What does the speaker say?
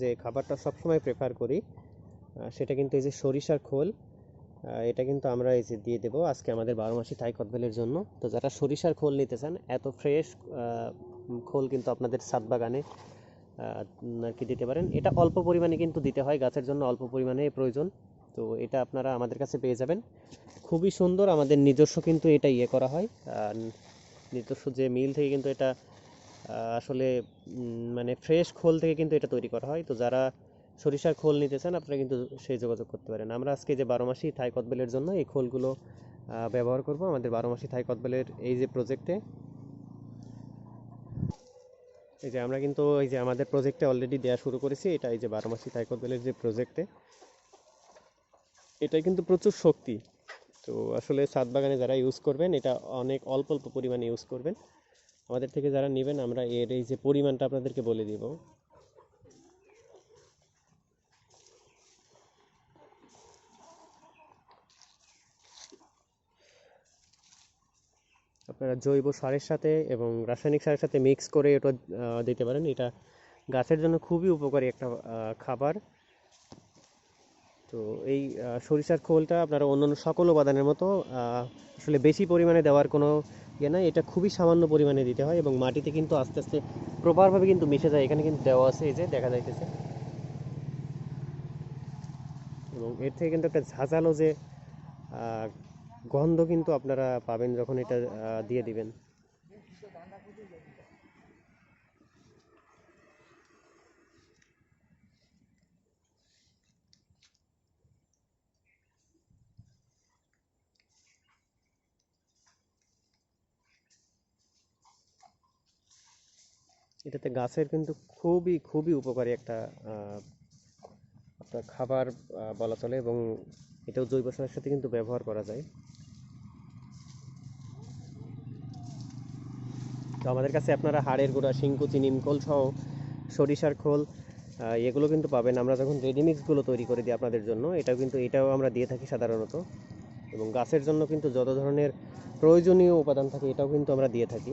যে খাবারটা সবসময় প্রেফার করি সেটা কিন্তু এই যে সরিষার খোল এটা কিন্তু আমরা এই যে দিয়ে দেবো আজকে আমাদের বারো মাসি থাই কদবেলের জন্য। তো যারা সরিষার খোল নিতে চান, এত ফ্রেশ খোল কিন্তু আপনাদের ছাদ বাগানে আর কি দিতে পারেন। এটা অল্প পরিমাণে কিন্তু দিতে হয়, গাছের জন্য অল্প পরিমাণে প্রয়োজন। তো এটা আপনারা আমাদের কাছে পেয়ে যাবেন। খুবই সুন্দর আমাদের নিজস্ব কিন্তু এটা ইয়ে করা হয়। আর নিজস্ব যে মিল থেকে কিন্তু এটা আসলে মানে ফ্রেশ খোল থেকে কিন্তু এটা তৈরি করা হয়। তো যারা সরিষার খোল নিতে চান, আপনারা কিন্তু সেই যোগাযোগ করতে পারেন। আমরা আজকে যে বারো মাসি থাই কদবেলের জন্য এই খোলগুলো ব্যবহার করব। আমাদের বারো মাসি থাই কদবেলের এই যে প্রজেক্টে এই যে আমরা কিন্তু, এই যে আমাদের প্রজেক্টে অলরেডি দেওয়া শুরু করেছি। এটা এই যে বারো মাসি থাই কদবেলের যে প্রজেক্টে এটা কিন্তু প্রচুর শক্তি। তো আসলে ছাদ বাগানে যারা ইউজ করবেন, এটা অনেক অল্প অল্প পরিমাণে ইউজ করবেন। আমাদের থেকে যারা নেবেন, আমরা এর এই যে পরিমাণটা আপনাদেরকে বলে দিব। আপনারা জৈব সারের সাথে এবং রাসায়নিক সারের সাথে মিক্স করে এটা দিতে পারেন। এটা গাছের জন্য খুবই উপকারী একটা খাবার। তো এই সরিষার খোলটা আপনারা অন্যান্য সকল উপাদানের মতো আসলে বেশি পরিমাণে দেওয়ার কোনো ইয়ে নাই। এটা খুবই সামান্য পরিমাণে দিতে হয় এবং মাটিতে কিন্তু আস্তে আস্তে প্রপারভাবে কিন্তু মিশে যায়। এখানে কিন্তু দেওয়া আছে, এই যে দেখা যাইতেছে। এবং এর থেকে কিন্তু একটা ঝাঁঝালো যে গন্ধ কিন্তু আপনারা পাবেন যখন এটা দিয়ে দিবেন। এটাতে গাছের কিন্তু খুবই খুবই উপকারী একটা আপনার খাবার বলা চলে এবং এটাও জৈব সারের সাথে কিন্তু ব্যবহার করা যায়। তো আমাদের কাছে আপনারা হাড়ের গুঁড়া, শিংকুচি, নিমখোল সহ সরিষার খোল এগুলো কিন্তু পাবেন। আমরা যখন রেডিমিক্সগুলো তৈরি করে দিই আপনাদের জন্য, এটাও কিন্তু, এটাও আমরা দিয়ে থাকি সাধারণত। এবং গাছের জন্য কিন্তু যত ধরনের প্রয়োজনীয় উপাদান থাকে, এটাও কিন্তু আমরা দিয়ে থাকি।